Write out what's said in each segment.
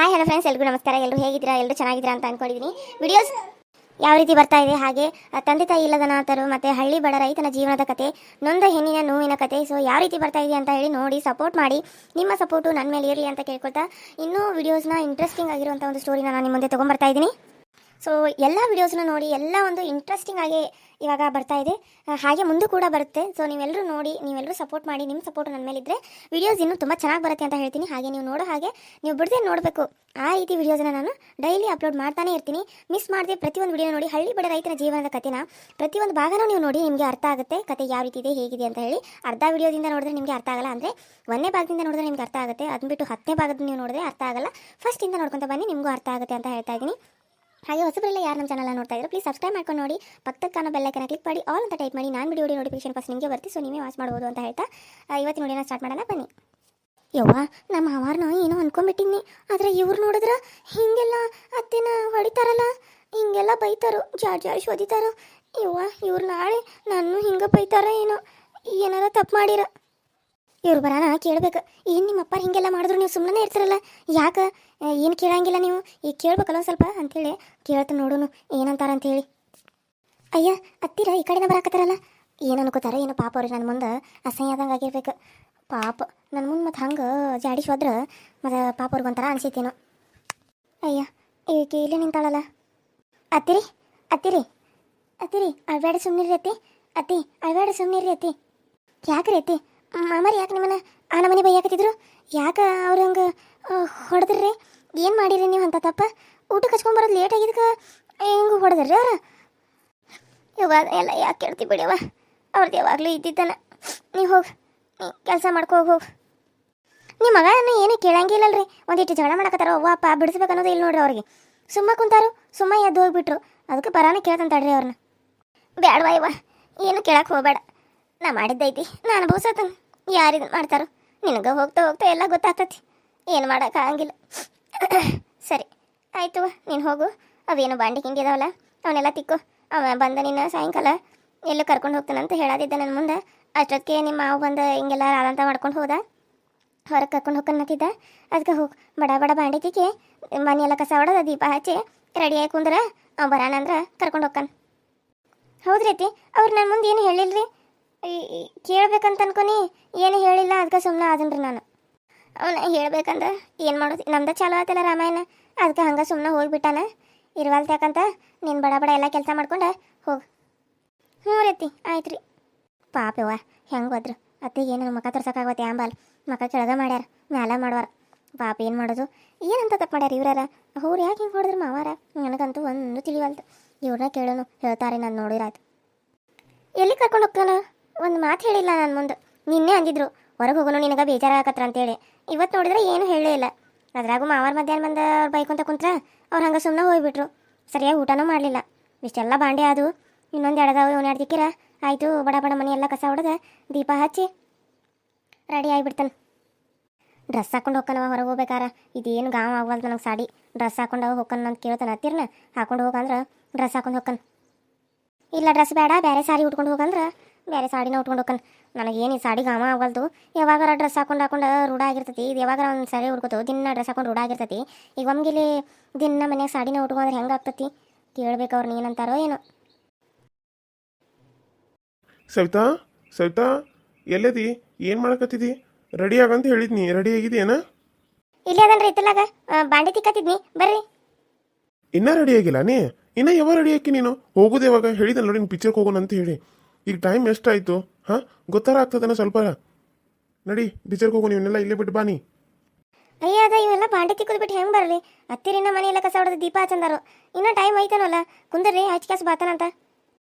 Hi hello friends ಎಲ್ರಿಗೂ ನಮಸ್ಕಾರ. ಎಲ್ಲರೂ ಹೇಗಿದ್ದೀರಾ? ಎಲ್ಲರೂ ಚೆನ್ನಾಗಿದ್ದೀರಾ ಅಂತ ಅನ್ಕೊಂಡಿದ್ದೀನಿ ವಿಡಿಯೋಸ್ ಯಾವ ರೀತಿ ಬರ್ತಾ ಇದೆ? ಹಾಗೆ ತಂದೆ ತಾಯಿ ಇಲ್ಲದ ನಾಥರು ಮತ್ತು ಹಳ್ಳಿ ಬಡ ರೈತನ ಜೀವನದ ಕತೆ, ನೊಂದ ಹೆಣ್ಣಿನ ನೋವಿನ ಕತೆ ಸೊ ಯಾವ ರೀತಿ ಬರ್ತಾ ಇದೆ ಅಂತ ಹೇಳಿ ನೋಡಿ ಸಪೋರ್ಟ್ ಮಾಡಿ, ನಿಮ್ಮ ಸಪೋರ್ಟು ನನ್ನ ಮೇಲೆ ಇರಲಿ ಅಂತ ಕೇಳ್ಕೊಳ್ತಾ ಇನ್ನೂ ವಿಡಿಯೋಸ್ನ ಇಂಟ್ರೆಸ್ಟಿಂಗ್ ಆಗಿರುವಂಥ ಒಂದು ಸ್ಟೋರಿನ ನಾನು ನಿಮ್ಮ ಮುಂದೆ ತೊಗೊಂಬರ್ತಾ ಇದ್ದೀನಿ. ಸೊ ಎಲ್ಲ ವಿಡಿಯೋಸ್ನ ನೋಡಿ, ಎಲ್ಲ ಒಂದು ಇಂಟ್ರೆಸ್ಟಿಂಗ್ ಆಗಿ ಇವಾಗ ಬರ್ತಾ ಇದೆ. ಹಾಗೆ ಮುಂದೆ ಕೂಡ ಬರುತ್ತೆ. ಸೊ ನೀವೆಲ್ಲರೂ ನೋಡಿ ನೀವೆಲ್ಲರೂ ಸಪೋರ್ಟ್ ಮಾಡಿ ನಿಮ್ಮ ಸಪೋರ್ಟ್ ನನ್ನ ಮೇಲಿದ್ದರೆ ವಿಡಿಯೋಸ್ ಇನ್ನೂ ತುಂಬ ಚೆನ್ನಾಗಿ ಬರುತ್ತೆ ಅಂತ ಹೇಳ್ತೀನಿ. ಹಾಗೆ ನೀವು ನೋಡೋ ಹಾಗೆ, ನೀವು ಬಿಡದೆ ನೋಡಬೇಕು. ಆ ರೀತಿ ವೀಡಿಯೋಸ್ನ ನಾನು ಡೈಲಿ ಅಪ್ಲೋಡ್ ಮಾಡ್ತಾನೆ ಇರ್ತೀನಿ. ಮಿಸ್ ಮಾಡದೆ ಪ್ರತಿಯೊಂದು ವಿಡಿಯೋ ನೋಡಿ, ಹಳ್ಳಿ ಬಡ ರೈತನ ಜೀವನದ ಕಥೆನ ಪ್ರತಿಯೊಂದು ಭಾಗನೂ ನೀವು ನೋಡಿ, ನಿಮಗೆ ಅರ್ಥ ಆಗುತ್ತೆ. ಕತೆ ಯಾವ ರೀತಿ ಇದೆ, ಹೇಗಿದೆ ಅಂತ ಹೇಳಿ. ಅರ್ಧ ವಿಡಿಯೋದಿಂದ ನೋಡಿದ್ರೆ ನಿಮಗೆ ಅರ್ಥ ಆಗಲ್ಲ ಅಂದರೆ ಒಂದನೇ ಭಾಗದಿಂದ ನೋಡಿದ್ರೆ ನಿಮ್ಗೆ ಅರ್ಥ ಆಗುತ್ತೆ. ಅದನ್ನ ಬಿಟ್ಟು ಹತ್ತನೇ ಭಾಗದ ನೀವು ನೋಡಿದ್ರೆ ಅರ್ಥ ಆಗಲ್ಲ. ಫಸ್ಟಿಂದ ನೋಡ್ಕೊತ ಬನ್ನಿ, ನಿಮಗೂ ಅರ್ಥ ಆಗುತ್ತೆ ಅಂತ ಹೇಳ್ತಾ ಇದ್ದೀನಿ. ಹಾಗೆ ಹೊಸಬರೆಲ್ಲ ಯಾರು ನಮ್ಮ ಚಾನಲ್ ನೋಡ್ತಾ ಇದ್ರೆ ಪ್ಲೀಸ್ ಸಬ್ಸ್ಕ್ರೈಬ್ ಮಾಡ್ಕೊಂಡು ನೋಡಿ. ಪಕ್ಕದ ಕಾಣೋ ಬೆಲ್ಲೈಕನ್ನ ಕ್ಲಿಕ್ ಮಾಡಿ ಆಲ್ ಅಂತ ಟೈಪ್ ಮಾಡಿ, ನಾನು ವಿಡಿಯೋ ನೋಟಿಫಿಕೇಶನ್ ಫಸ್ಟ್ ನಿಮಗೆ ಬರ್ತೀವಿ ಸೊ ನೀವೇ ವಾಚ್ ಮಾಡ್ಬೋದು ಅಂತ ಹೇಳ್ತಾ ಇವತ್ತಿನ ವಿಡಿಯೋನ ಸ್ಟಾರ್ಟ್ ಮಾಡೋಣ, ಬನ್ನಿ. ಯವ್ವ ನಮ್ಮ ಮಾವಾರನ ಏನೋ ಅನ್ಕೊಂಡ್ಬಿಟ್ಟಿನಿ ಆದ್ರೆ ಇವ್ರು ನೋಡಿದ್ರ ಹಿಂಗೆಲ್ಲ ಅತ್ತೆನ ಹೊಡಿತಾರಲ್ಲ, ಹಿಂಗೆಲ್ಲ ಬೈತಾರೋ ಜಾರ್ ಜಾರ್ ಶೋಧಿತಾರೋ. ಯವ್ವ, ಇವ್ರು ನಾಳೆ ನಾನು ಹಿಂಗೆ ಬೈತಾರ ಏನೋ, ಏನಾರ ತಪ್ಪು ಮಾಡಿರ. ಇವ್ರು ಬರಾನ ಕೇಳ್ಬೇಕು. ಏನು ನಿಮ್ಮ ಅಪ್ಪ ಹಿಂಗೆಲ್ಲ ಮಾಡಿದ್ರು ನೀವು ಸುಮ್ಮನೆ ಇರ್ತಿರಲ್ಲ? ಯಾಕೆ? ಏನು ಕೇಳಂಗಿಲ್ಲ ನೀವು? ಈಗ ಕೇಳ್ಬೇಕಲ್ಲ ಒಂದ್ ಸ್ವಲ್ಪ ಅಂತೇಳಿ. ಕೇಳ್ತ ನೋಡೋನು. ಏನಂತಾರ ಅಂತೇಳಿ. ಅಯ್ಯ ಹತ್ತಿರ ಈ ಕಡೆನ ಬರಾಕತ್ತಾರಲ್ಲ? ಏನು ಅನ್ಕೋತಾರೆ? ಏನು ಪಾಪ ಅವ್ರಿಗೆ ನನ್ನ ಮುಂದೆ ಅಸಹ್ಯದಂಗೆ ಆಗಿರ್ಬೇಕು. ಪಾಪ. ನನ್ನ ಮುಂದೆ ಮತ್ತು ಹಂಗೆ ಜಾಡಿ ಹೋದ್ರೆ ಮತ್ತು ಪಾಪ ಅವ್ರಿಗೆ ಒಂಥರ ಅನ್ಸೈತೇನೋ. ಅಯ್ಯ ಈಗ ಇಲ್ಲಿ ನಿಂತಾಳಲ್ಲ? ಅತ್ತಿರಿ ಅತ್ತಿರಿ. ಅತ್ತಿರಿ ಅಳ್ಬೇಡ ಸುಮ್ಮನಿರಿ ಅತ್ತಿ. ಅತ್ತಿ ಅಳ್ಬೇಡ ಸುಮ್ಮನಿರಿ ಅತ್ತಿ. ಯಾಕ್ರಿ ಅತ್ತಿ? ಮಾಮರಿ, ಯಾಕೆ ನಿಮ್ಮನ್ನ ಆ ನಮನೆ ಬೈಯಾಕತ್ತಿದ್ರು ಯಾಕೆ ಅವ್ರು ಹಂಗೆ ಹೊಡೆದ್ರಿ? ಏನು ಮಾಡಿರಿ ನೀವು ಅಂತ ತಪ್ಪ? ಊಟಕ್ಕೆ ಹಚ್ಕೊಂಬರೋದು ಲೇಟ್ ಆಗಿದ್ದಕ್ಕೆ ಹೆಂಗೆ ಹೊಡೆದ್ರಿ ಅವ್ರು? ಇವಾಗ ಎಲ್ಲ ಯಾಕೆ ಕೇಳ್ತಿ ಬಿಡವ ಅವ್ರದ್ದು ಯಾವಾಗಲೂ ಇದ್ದಿದ್ದಾನೆ. ನೀವು ಹೋಗಿ ಕೆಲಸ ಮಾಡ್ಕೋ, ಹೋಗಿ ನಿಮ್ಮ ಮಗನ ಏನು ಕೇಳಂಗಿಲ್ಲಲ್ರಿ ಒಂದಿಟ್ಟು ಜಗಳ ಮಾಡಕತ್ತಾರ, ಅವ್ವ, ಅಪ್ಪ, ಬಿಡಿಸ್ಬೇಕು ಅನ್ನೋದು ಇಲ್ಲಿ ನೋಡ್ರಿ ಅವ್ರಿಗೆ. ಸುಮ್ಮ ಕುಂತಾರು, ಸುಮ್ಮ ಎದ್ದು ಹೋಗ್ಬಿಟ್ರು. ಅದಕ್ಕೆ ಬರಾನ ಕೇಳ್ತಂತಾಡ್ರಿ ಅವ್ರನ್ನ ಬೇಡವಾ ಇವ ಏನು ಕೇಳಕ್ಕೆ ಹೋಗಬೇಡ. ನಾ ಮಾಡಿದ್ದೈತಿ ನಾನು ಯಾರು ಯಾರಿದ್ ಮಾಡ್ತಾರೋ? ನಿನಗೆ ಹೋಗ್ತಾ ಹೋಗ್ತಾ ಎಲ್ಲ ಗೊತ್ತಾಗ್ತತಿ. ಏನು ಮಾಡೋಕ್ಕಾಗಂಗಿಲ್ಲ ಸರಿ, ಆಯಿತು ನೀನು ಹೋಗು. ಅವೇನು ಬಾಂಡಿ ಹಿಂಗಿದಾವಲ್ಲ ಅವನ್ನೆಲ್ಲ ತಿಕ್ಕು. ಅವ ಬಂದ ನಿನ್ನ ಸಾಯಂಕಾಲ ಎಲ್ಲೂ ಕರ್ಕೊಂಡು ಹೋಗ್ತಾನಂತ ಹೇಳಾದಿದ್ದ ನನ್ನ ಮುಂದೆ. ಅಷ್ಟೊತ್ತಿಗೆ ನಿಮ್ಮ ಮಾವು ಬಂದು ಹಿಂಗೆಲ್ಲ ಆದಂತ ಮಾಡ್ಕೊಂಡು ಹೋದ. ಹೊರಗೆ ಕರ್ಕೊಂಡು ಹೋಗ್ಕನ್ನತ್ತಿದ್ದ ಅದಕ್ಕೆ ಹೋಗಿ. ಬಡ ಬಡ ಬಾಂಡಿ ತಿಕ್ಕಿ ಮನೆ ಎಲ್ಲ ಕಸ ಹೊಡೆದ ದೀಪ ಹಚ್ಚಿ. ರೆಡಿಯಾಗಿ ಕುಂದ್ರೆ, ಅವ ಬರಾನಂದ್ರೆ ಕರ್ಕೊಂಡು ಹೌದ್ರಿ ಹೌದ್ರೈತಿ ಅವ್ರು ನನ್ನ ಮುಂದೆ ಏನು ಹೇಳಿಲ್ರಿ? ಕೇಳ್ಬೇಕಂತ ಅನ್ಕೊನಿ. ಏನು ಹೇಳಿಲ್ಲ ಅದಕ್ಕೆ ಸುಮ್ಮನೆ ಆದನ್ರಿ ನಾನು. ಅವನ ಹೇಳ್ಬೇಕಂದ್ರೆ ಏನು ಮಾಡೋದು? ನಮ್ದು ಚಾಲು ಆಯ್ತಲ್ಲ ರಾಮಾಯಣ. ಅದಕ್ಕೆ ಹಂಗೆ ಸುಮ್ಮನೆ ಹೋಗ್ಬಿಟ್ಟಾನ. ಇರ್ವಾಲ್ತ ಯಾಕಂತ ನೀನು ಬಡ ಬಡ ಎಲ್ಲ ಕೆಲಸ ಮಾಡ್ಕೊಂಡು ಹೋಗು. ಹ್ಞೂ ರೀತಿ ಆಯ್ತು ರೀ ಪಾಪವ್ವ ಹೆಂಗೆ ಹೋದ್ರು? ಅತ್ತೆ ಏನು ಮಕ ತೋರ್ಸೋಕ್ಕಾಗತ್ತೆ ಆಂಬಲ್ ಮಕ ಕೆಳಗೆ ಮಾಡ್ಯಾರ, ಮ್ಯಾಲ ಮಾಡುವಾರ. ಪಾಪ ಏನು ಮಾಡೋದು? ಏನಂತ ತಪ್ಪು ಮಾಡ್ಯಾರ ಇವ್ರಾರ? ಅವ್ರು ಯಾಕೆ ಹಿಂಗೆ ಹೊಡೆದ್ರು ಮಾವಾರ? ನನಗಂತೂ ಒಂದು ತಿಳಿವಲ್ತು ಇವ್ರನ್ನ ಕೇಳೋನು ಹೇಳ್ತಾರೆ ನಾನು ನೋಡಿರಾಯ್ತು ಎಲ್ಲಿ ಕರ್ಕೊಂಡು ಹೋಗ್ತಾನ? ಒಂದು ಮಾತು ಹೇಳಿಲ್ಲ ನನ್ನ ಮುಂದೆ. ನಿನ್ನೆ ಅಂದಿದ್ರು, ಹೊರಗೆ ಹೋಗೋನು ನಿನಗೆ ಬೇಜಾರಾಗತ್ರ ಅಂತೇಳಿ. ಇವತ್ತು ನೋಡಿದ್ರೆ ಏನು ಹೇಳೇ ಇಲ್ಲ. ಅದ್ರಾಗು ಮಾವಾರ ಮಧ್ಯಾಹ್ನ ಬಂದ ಅವ್ರು ಬೈಕೊಂತ ಕುಂತ್ರ, ಅವ್ರು ಹಂಗೆ ಸುಮ್ಮನೆ ಹೋಗ್ಬಿಟ್ರು. ಸರಿಯಾಗಿ ಊಟನೂ ಮಾಡಲಿಲ್ಲ. ಇಷ್ಟೆಲ್ಲ ಬಾಂಡೆ ಅದು ಇನ್ನೊಂದು ಎಡದಾವು ಇವನು ಎಡ್ದಿಕ್ಕಿರ ಆಯಿತು, ಬಡ ಬಡ ಮನೆ ಎಲ್ಲ ಕಸ ಹೊಡೆದ ದೀಪ ಹಚ್ಚಿ ರೆಡಿ ಆಗಿಬಿಡ್ತಾನೆ. ಡ್ರೆಸ್ ಹಾಕೊಂಡು ಹೋಗ್ಕನವ ಹೊರಗೆ ಹೋಗ್ಬೇಕಾರ. ಇದೇನು ಗಾಂವ್ ಆಗವಲ್ದು ನನಗೆ ಸಾಡಿ. ಡ್ರೆಸ್ ಹಾಕೊಂಡು ಹೋಗ್ಕನ್ ಅಂತ ಕೇಳ್ತಾನೆ ಹತ್ತಿರನ ಹಾಕೊಂಡು ಹೋಗಂದ್ರೆ ಡ್ರೆಸ್ ಹಾಕೊಂಡು ಹೋಗ್ಕನ್. ಇಲ್ಲ ಡ್ರೆಸ್ ಬೇಡ ಬೇರೆ ಸಾರಿ ಉಟ್ಕೊಂಡು ಹೋಗಂದ್ರೆ ಬೇರೆ ಸಾಡಿನ ಉಟ್ಕೊಂಡು ಹೋಗ್ಕನ್. ನನಗೇನು ಈ ಸಾಡಿ ಗಾಮ ಆಗಲ್ದು ಯಾವಾಗಾರ ಡ್ರೆಸ್ ಹಾಕೊಂಡು ಹಾಕೊಂಡು ರೂಢ ಆಗಿರ್ತೈತಿ. ಇದು ಯಾವಾಗಾರ ಒಂದು ಸಾರಿ ಹುಡ್ಕೋದು ದಿನ ಡ್ರೆಸ್ ಹಾಕೊಂಡು ರೂಢ ಆಗಿರ್ತೈತಿ. ಈಗ ಒಮ್ಗಿಲಿ ದಿನ ಮನ್ಯಾಗ ಸಾಡಿನ ಉಟ್ಕೊಂಡ್ರೆ ಹೆಂಗೆ ಆಗ್ತೈತಿ? ಕೇಳ್ಬೇಕು ಅವ್ರು ಏನಂತಾರೋ ಏನೋ. ಸವಿತಾ ಸವಿತಾ ಎಲ್ಲದಿ? ಏನು ಮಾಡಕತ್ತಿದಿ? Ready ಆಗಂತ ಹೇಳಿದ್ನಿ ready ಆಗಿದೆಯೇನ? ಇಲ್ಲೇ ಅದನ್ರಿ ಇತ್ತಲಾಗ ಬಾಂಡಿ ತಿಕ್ಕತ್ತಿದ್ನಿ ಬರ್ರಿ. ಇನ್ನೂ ರೆಡಿ ಆಗಿಲ್ಲ ನೀ? ಇನ್ನ ಯಾವಾಗ ರೆಡಿ ಆಕಿ ನೀನು? ಹೋಗೋದು ಯಾವಾಗ? ಹೇಳಿದಲ್ಲ ನೋಡಿ ನೀನು ಪಿಕ್ಚರ್ಗೆ ಹೋಗೋಣ ಅಂತ ಹೇಳಿ. ಈಗ ಟೈಮ್ ಎಷ್ಟಾಯಿತು ಹಾಂ? ಗೊತ್ತಾರ ಆಗ್ತದನ ಸ್ವಲ್ಪ? ನಡಿ ಟೀಚರ್ಗೆ ಹೋಗು ನೀವನ್ನೆಲ್ಲ ಇಲ್ಲೇ ಬಿಟ್ಟು ಬಾನಿ ಅಯ್ಯ ಅದ ಇವೆಲ್ಲ ಬಾಂಡೆ ತಿಕ್ಕದ್ ಬಿಟ್ಟು ಹೆಂಗೆ ಬರಲಿ? ಅತ್ತಿರಿನ ಮನೆ ಎಲ್ಲ ಕಸ ಹೊಡೆದು ದೀಪ ಹಚ್ಚಂದಾರು. ಇನ್ನೂ ಟೈಮ್ ಐತನಲ್ಲ? ಕುಂದ್ರಿ ಹಚ್ಚಿ ಕ್ಯಾಸ್ ಬಾತಾನಂತ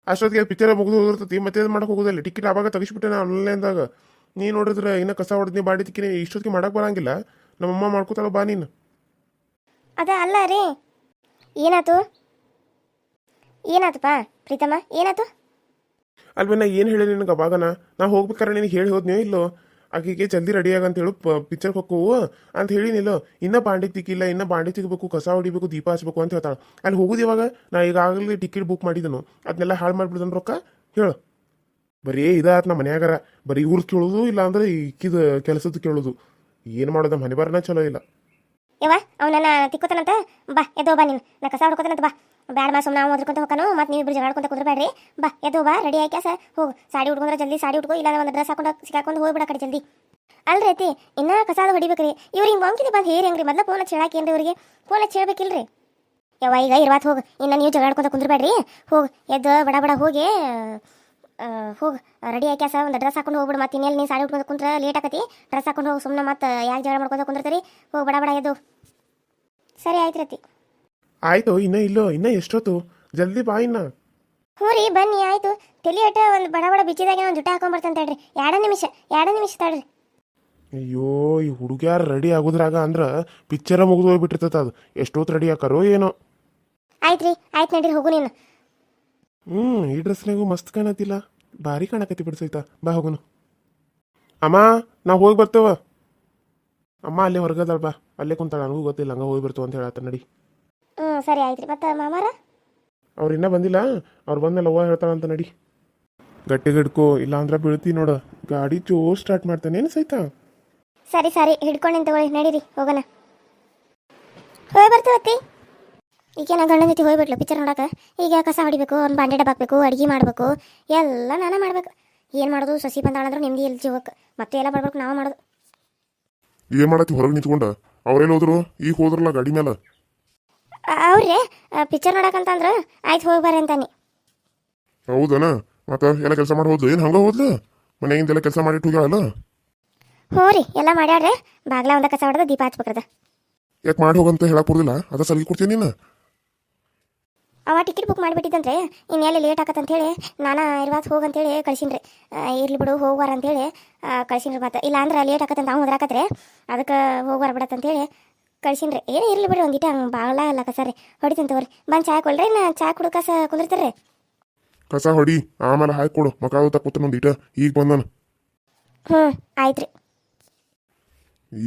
ಅಷ್ಟೊತ್ತಿಗೆ ಪಿಕ್ಚರ್ ಮುಗಿದು ಹೋಗಿರ್ತತಿ ಮತ್ತೆ ಮಾಡಕ್ ಮಾಡಕ್ಕೆ ಹೋಗೋದಿಲ್ಲ. ಟಿಕೆಟ್ ಆವಾಗ ತೆಗಿಸ್ಬಿಟ್ಟೆ ಆನ್ಲೈನ್ದಾಗ ನೀ ನೋಡಿದ್ರೆ ಇನ್ನ ಕಸ ಹೊಡೆದ್ನಿ ಬಾಡಿ ತಿಕ್ಕಿನಿ ಇಷ್ಟೊತ್ತಿಗೆ ಮಾಡಕ್ಕೆ ಬರಂಗಿಲ್ಲ. ನಮ್ಮಮ್ಮ ಮಾಡ್ಕೋತಾಳ ಬಾ ನೀನು. ಅದ ಅಲ್ಲ ರೀ. ಏನಾತು? ಏನಾತಪ್ಪ ಪ್ರೀತಮ್ಮ? ಏನಾತು? ಅಲ್ವೇ ನಾ ಏನು ಹೇಳಿ ನಿನಗೆ ಅವಾಗನ? ನಾ ಹೋಗ್ಬೇಕಾರೆ ನಿನಗೆ ಹೇಳಿ ಹೋದ್ನೋ ಇಲ್ಲೋ? ಆಕೆಗೆ ಜಲ್ದಿ ರೆಡಿ ಆಗಂತ ಹೇಳು ಪಿಕ್ಚರ್ಗೆ ಹೋಕ್ಕವು ಅಂತ ಹೇಳಿನಿಲ್ಲೋ ಇನ್ನೂ ಬಾಂಡಿ ತಿಕ್ಕಿಲ್ಲ, ಇನ್ನೂ ಬಾಂಡಿ ತಿಕ್ಕಬೇಕು ಕಸ ಹೊಡಿಬೇಕು, ದೀಪ ಹಚ್ಬೇಕು ಅಂತ ಹೇಳ್ತಾಳೆ. ಅಲ್ಲಿ ಹೋಗುದು ಇವಾಗ? ನಾ ಈಗಾಗಲೇ ಟಿಕೆಟ್ ಬುಕ್ ಮಾಡಿದನು. ಅದನ್ನೆಲ್ಲ ಹಾಳು ಮಾಡಿಬಿಡ್ದನ್ ರೊಕ್ಕ? ಹೇಳು. ಬರೀ ಇದಾತ್ ನಮ್ಮ ಮನ್ಯಾಗಾರ. ಬರೀ ಊರು ಕೇಳೋದು ಇಲ್ಲ ಅಂದ್ರೆ ಇಕ್ಕಿದ ಕೆಲಸದ ಕೇಳೋದು. ಏನು ಮಾಡೋದು ಮನೆ ಬರನ ಚಲೋ ಇಲ್ಲ. ಯವ್ವ ಅವನನ್ನ ತಿಕ್ಕೋತಾನಂತ? ಬಾ, ಎದ್ದೋ ಬಾ ನೀನು. ನಾ ಕಸ ಹೊಡ್ಕೋತಾನಂತ ಬಾ. ಬ್ಯಾಡ ಮಾ ಸುಮ್ಮನೆ ನಾವು ಓದ್ಕೊಂತ ಹೋಗಾನು ಮತ್ತೆ ನೀವು ಇಬ್ಬರು ಜಗಾಡ್ಕೊಂತ ಕುಂದ್ರಬೇಡ್ರಿ. ಬಾ, ಎದ್ದು ಬಾ ರೆಡಿ ಆಯ್ಕೆ ಸರ್ ಹೋಗು. ಸಾಡಿ ಉಟ್ಕೊಂಡ್ರೆ ಜಲ್ದಿ ಸಾಡಿ ಉಟ್ಕೋ ಇಲ್ಲ ಒಂದು ಡ್ರೆಸ್ ಹಾಕೊಂಡು ಸಿಕ್ಕಾಕೊಂಡು ಹೋಗ್ಬಿಡ ಕಡೆ ಜಲ್ದಿ. ಅಲ್ರಿ ಐತಿ ಇನ್ನ ಕಸಾದ ಹೊಡಿಬೇಕ್ರಿ. ಇವ್ರು ಹಿಂಗೆ ಬಾಂಕಿದೆ ಬಂದು ಹೇರಿ ಹಂಗ್ರಿ? ಮೊದ್ಲು ಫೋನ್ ಹಚ್ಚಿ ಹೇಳಾಕೇನ್ರಿ ಇವ್ರಿಗೆ? ಫೋನ್ ಹೇಳ್ಬೇಕಿಲ್ರಿ? ಯವ್ವ, ಈಗ ಇರ್ವಾತ್ ಹೋಗು. ಇನ್ನ ನೀವು ಜಗಾಡ್ಕೊಂತ ಕುಂದ್ರಬೇಡ್ರಿ. ಹೋಗು, ಎದ್ದು ಬಡ ಬಡ ಹೋಗಿ ಹೋಗು. ರೆಡಿ ಆಕ್ಯಾಸ ಒಂದು ಡ್ರೆಸ್ ಹಾಕೊಂಡು ಹೋಗ್ಬಿಡು. ಮತ್ತೆ ಇನ್ನೆಲ್ಲಿ ನೀನು ಸಾಡಿ ಉಟ್ಕೊಂಡು ಕುಂತ್ರ ಲೇಟ್ ಆಕತಿ. ಡ್ರೆಸ್ ಹಾಕೊಂಡು ಹೋಗಿ ಸುಮ್ಮನೆ ಮತ್ತೆ ಯಾಕೆ ಜಗಳ ಮಾಡ್ಕೊಂತ ಕುಂದಿರ್ತೀರಿ? ಹೋಗಿ, ಬಡ ಬಡ ಎದ್ದು. ಸರಿ ಆಯ್ತು ರತಿ ಆಯ್ತು ಇನ್ನ ಇಲ್ಲೋ ಇನ್ನ ಎಷ್ಟೊತ್ತು? ಜಲ್ದಿ ಬಾ ಇನ್ನ. ಹ್ಞೂ ರೀ ಬನ್ನಿ ಆಯ್ತು. ತಲೆ ಒಂದು ಬಡ ಬಡ ಬಿಚ್ಚಿದಾಗ ಒಂದು ಜುಟ್ಟ ಹಾಕೊಂಬರ್ತಂತ ಹೇಳ್ರಿ. ಎರಡು ನಿಮಿಷ ಎರಡು ನಿಮಿಷ ತಡ್ರಿ. ಅಯ್ಯೋ ಈ ಹುಡುಗ್ಯಾರ ರೆಡಿ ಆಗುದ್ರಾಗ ಅಂದ್ರ ಪಿಕ್ಚರ ಮುಗಿದು ಹೋಗ್ಬಿಟ್ಟಿರ್ತದ ಅದು. ಎಷ್ಟೊತ್ತು ರೆಡಿ ಆಕಾರೋ ಏನೋ. ಆಯ್ತು ರೀ ಆಯ್ತು ನಡೀರಿ ಹೋಗು ನೀನು. ಹ್ಮ್ ಈ ಡ್ರೆಸ್ನಾಗೂ ಮಸ್ತ್ ಕಾಣತಿಲ್ಲ ಭಾರಿ ಕಾಣಕತ್ತಿ ಬಿಡ್ಸೈತ ಬಾ ಹೋಗುನು. ಅಮ್ಮ ನಾವು ಹೋಗಿ ಬರ್ತೇವ. ಅಮ್ಮ ಅಲ್ಲೇ ಹೊರಗದಾಳ ಬಾ. ಅಲ್ಲೇ ಕುಂತಾಳ ನನಗೂ ಗೊತ್ತಿಲ್ಲ ಹಂಗ ಹೋಗಿ ಬರ್ತು ಅಂತ ಹೇಳತ್ತ ನಡಿ. ಸರಿ ಆಯ್ತು ರೀ ಮತ್ತೆ ಮಾಮಾರ? ಅವ್ರು ಇನ್ನೂ ಬಂದಿಲ್ಲ. ಅವ್ರು ಬಂದ್ಮೇಲೆ ಅವ್ವ ಹೇಳ್ತಾಳಂತ ನಡಿ. ಗಟ್ಟಿ ಹಿಡ್ಕೋ ಇಲ್ಲ ಅಂದ್ರೆ ಬೀಳ್ತಿ ನೋಡ. ಗಾಡಿ ಜೋರ್ ಸ್ಟಾರ್ಟ್ ಮಾಡ್ತಾನೆ. ಏನು ಸೈತ? ಸರಿ ಸರಿ. ಹಿಡ್ಕೊಂಡು ತಗೊಳ್ಳಿ. ನಡೀರಿ ಹೋಗೋಣ. ಹೋಗಿ ಬರ್ತೀವತ್ತಿ ಈಗ ನಾ ಗಂಡನ ಜೊತೆ ಹೋಗ್ಬಿಟ್ಲು ಪಿಕ್ಚರ್ ನೋಡಕ. ಈಗ ಕಸ ಹೊಡಿಬೇಕು? ಅವ್ನು ಬಾಂಡೆ ಡಬ್ಬಾಕ್ಬೇಕು ಅಡುಗೆ ಮಾಡಬೇಕು. ಎಲ್ಲ ನಾನೇ ಮಾಡ್ಬೇಕು. ಏನು ಮಾಡೋದು? ಸಸಿ ಬಂದಾಳಂದ್ರೆ ನಿಮ್ದು ಎಲ್ಲಿ ಜೀವಕ್ಕೆ ಮತ್ತೆ ಎಲ್ಲ ಬರ್ಬೇಕು ನಾವು ಮಾಡೋದು. ಏನು ಮಾಡತ್ತಿ ಹೊರಗೆ ನಿಂತ್ಕೊಂಡ? ಅವ್ರೇನು ಹೋದ್ರು? ಈಗ ಹೋದ್ರಲ್ಲ ಗಾಡಿ ಮೇಲೆ ಅವ್ರೆ ಪಿಕ್ಚರ್ ನೋಡಕಂತಂದ್ರ ಆಯ್ತು ಹೋಗಿ ಬರ್ರಿ ಅಂತಾನೆ. ಹೌದನ? ಮತ್ತ ಏನ ಕೆಲಸ ಮಾಡಿ ಹೋದ್ಲು? ಏನು ಹಂಗ ಹೋದ್ಲು? ಮನೆಯಿಂದೆಲ್ಲ ಕೆಲಸ ಮಾಡಿಟ್ಟು ಹೋಗ್ಯಾಳಲ್ಲ? ಹ್ಞೂ ರೀ ಎಲ್ಲ ಮಾಡ್ಯಾಡ್ರೆ ಬಾಗ್ಲ ಒಂದ ಕಸ ಹೊಡೆದ ದೀಪ ಹಚ್ಬೇಕ್ರದ. ಯಾಕೆ ಮಾಡಿ ಹೋಗಂತ ಹೇಳಕ್ ಬರುದಿಲ್ಲ ಅದ ಸಲಿಗೆ ಕೊಡ್ತೀನಿ ನೀನು. ಅವ ಟಿಕೆಟ್ ಬುಕ್ ಮಾಡಿಬಿಟ್ಟಿದ್ದಂದ್ರೆ ಇನ್ನೆಲ್ಲ ಲೇಟ್ ಆಗತ್ತಂತ ಹೇಳಿ ನಾನು ಇರ್ವಾತ್ ಹೋಗಂತೇಳಿ ಕಳ್ಸಿನ್ರಿ. ಇರ್ಲಿ ಬಿಡು ಹೋಗ್ವಾರ ಅಂತೇಳಿ ಕಳ್ಸಿನ್ರಿ ಮತ್ತೆ. ಇಲ್ಲ ಅಂದ್ರೆ ಲೇಟ್ ಆಗತ್ತಂತ ಅವ್ನು ಹೋದ್ರಾಕತ್ರೆ ಅದಕ್ಕೆ ಹೋಗ್ವಾರ ಬಿಡತ್ತಂತೇಳಿ ಕಳ್ಸಿನ್ರಿ. ಏ ಇರಲಿ ಬಿಡ್ರಿ ಒಂದಿಟ ಹಂಗೆ ಭಾಳ ಅಲ್ಲ ಕಸ ರೀ ಹೊಡಿತೀನಿ ತಗೋರಿ. ಬಂದು ಚಾಯ್ ಕೊಡ್ರಿ ನಾ ಚಾ ಕುಡ್ಕಸ ಕುಂದಿರ್ತೀರಿ ಕಸ ಹೊಡಿ ಆಮೇಲೆ ಹಾಕಿ ಕೊಡು. ಮಕ ತಕ್ಕೊತಾನ ಒಂದು ಇಟ ಈಗ ಬಂದನ ಹ್ಞೂ ಆಯ್ತು ರೀ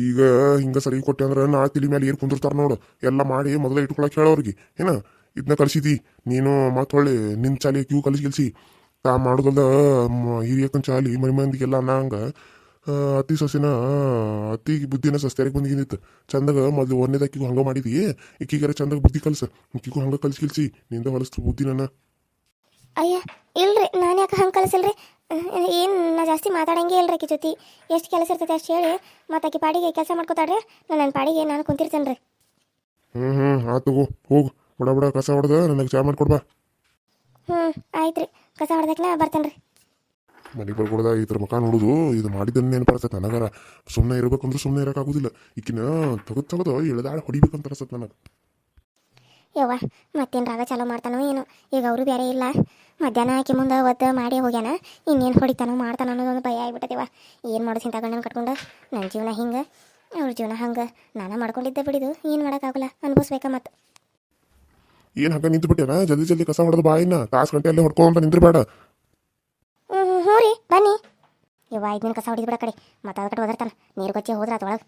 ಈಗ ಹಿಂಗೆ ಸರಿ ಕೊಟ್ಟೆ ಅಂದ್ರೆ ನಾಳೆ ತಿಳಿ ಮೇಲೆ ಏರ್ ಕುಂದಿರ್ತಾರ ನೋಡು. ಎಲ್ಲ ಮಾಡಿ ಮೊದಲೇ ಇಟ್ಕೊಳಕ್ ಹೇಳೋರಿಗೆ ಏನ? ಇದನ್ನ ಕಲಿಸಿದಿ ನೀನು ಮತ್ತೆ ಹೊಳ್ಳಿ ನಿನ್ ಚಾಲಿ ಕ್ಯೂ ಕಲಿಸಿ ಕಾ ತಾ ಮಾಡೋದಲ್ಲ ಹಿರಿಯಕ್ಕನ ಚಾಲಿ ಮನೆ ಮಂದಿಗೆಲ್ಲ ಅನ್ನಂಗ. ಆ, ಅತ್ತಿ ಸೊಸಿನ ಅತ್ತಿ ಬುದ್ಧಿನ ಸಸ್ತ್ಯಾರಿಗೆ ಬಂದಿಗಿಂದಿತ್ತು ಚಂದಾಗ ಮೊದ್ಲು ಒಂದೇದಕ್ಕಿಗೂ ಹಂಗ ಮಾಡಿದಿ? ಈಕಿಗಾರ ಚಂದಾಗ ಬುದ್ಧಿ ಕಲ್ಸ. ಈಕಿಗೂ ಹಂಗ ಕಲ್ಸಿ ಕಿಲ್ಸಿ ನಿಂದ ಹೊಲಸ್ತು ಬುದ್ಧಿನ ಅಯ್ಯ ಇಲ್ರಿ ನಾನು ಯಾಕೆ ಹಂಗೆ ಕಲಿಸಿಲ್ರಿ? ಏನು ನಾ ಜಾಸ್ತಿ ಮಾತಾಡಂಗೆ ಇಲ್ರಿ ಆಕಿ ಜೊತೆ. ಎಷ್ಟು ಕೆಲಸ ಇರ್ತೈತೆ ಅಷ್ಟು ಹೇಳಿ. ಮತ್ತು ಆಕಿ ಪಾಡಿಗೆ ಕೆಲಸ ಮಾಡ್ಕೋತಾಡ್ರಿ ನಾನು ನನ್ನ ಪಾಡಿಗೆ ನಾನು ಕುಂತಿರ್ತೇನೆ ರೀ ಹ್ಮ್ ಹ್ಞೂ ಆತು ಹೋಗು ಹೋಗು. ಬಡ ಬಡ ಕಸ ಹೊಡೆದ ನನಗೆ ಚಾ ಮಾಡ್ಕೊಡ್ಬಾ ಹ್ಞೂ ಆಯ್ತು ರೀ ಕಸ ಹೊಡೆದಕ್ಕೆ ಬರ್ತೇನೆ ರೀ ಮನೆಗೆ ಬರ್ಕೊಡ್ದ? ಈ ಥರ ಮಕ ನೋಡುದು. ಇದು ಮಾಡಿದ್ದನ್ನ ಅನಿಸುತ್ತೆ ನನಗರ. ಸುಮ್ಮನೆ ಇರ್ಬೇಕಂದ್ರೆ ಸುಮ್ಮನೆ ಇರೋಕ್ಕಾಗೋದಿಲ್ಲ. ಈಕಿನ ತೆಗೆದು ತೆಗೆದು ಹೊಡಿಬೇಕು ಹೊಡಿಬೇಕಂತ ಅನಿಸುತ್ತೆ ನನಗೆ. ಯವ್ವ ಮತ್ತೇನು ರಾಗ ಚಾಲೂ ಮಾಡ್ತಾನೋ ಏನು. ಈಗ ಅವರು ಬೇರೆ ಇಲ್ಲ. ಮಧ್ಯಾಹ್ನ ಹಾಕಿ ಮುಂದೆ ಒದ್ದು ಮಾಡಿ ಹೋಗ್ಯಾನ. ಇನ್ನೇನು ಹೊಡಿತಾನೋ ಮಾಡ್ತಾನೋ ಅನ್ನೋದೊಂದು ಭಯ ಆಗ್ಬಿಟ್ಟತಿವ ಏನು ಮಾಡೋದು ಗಂಡನ ಕಟ್ಕೊಂಡು? ನನ್ನ ಜೀವನ ಹಿಂಗೆ ಅವ್ರ ಜೀವನ ಹಂಗೆ. ನಾನು ಮಾಡ್ಕೊಂಡಿದ್ದೆ ಬಿಡಿದು. ಏನು ಮಾಡೋಕ್ಕಾಗಲ್ಲ. ಅನ್ಭವಿಸ್ಬೇಕ ಮತ್ತೆ ಏನು ಹಂಗೆ ನಿಂತು ಬಿಟ್ಟೆನಾ ಜಲ್ದಿ ಜಲ್ದಿ ಕಸ ಹೊಡೆದು ಬಾಯಿನ. ತಾಸು ಗಂಟೆ ಅಲ್ಲೇ ಹ್ಞೂ ಹ್ಞೂ ರೀ ಬನ್ನಿ. ಯವ್ವ, ಐದು ದಿನ ಕಸ ಹೊಡಿದ್ಬಿಡ ಕಡೆ. ಮತ್ತೆ ಅದ ಕಡೆ ನೀರು ಕೊಚ್ಚಿ ಹೋದ್ರ ಅದ್ರೊಳಗೆ.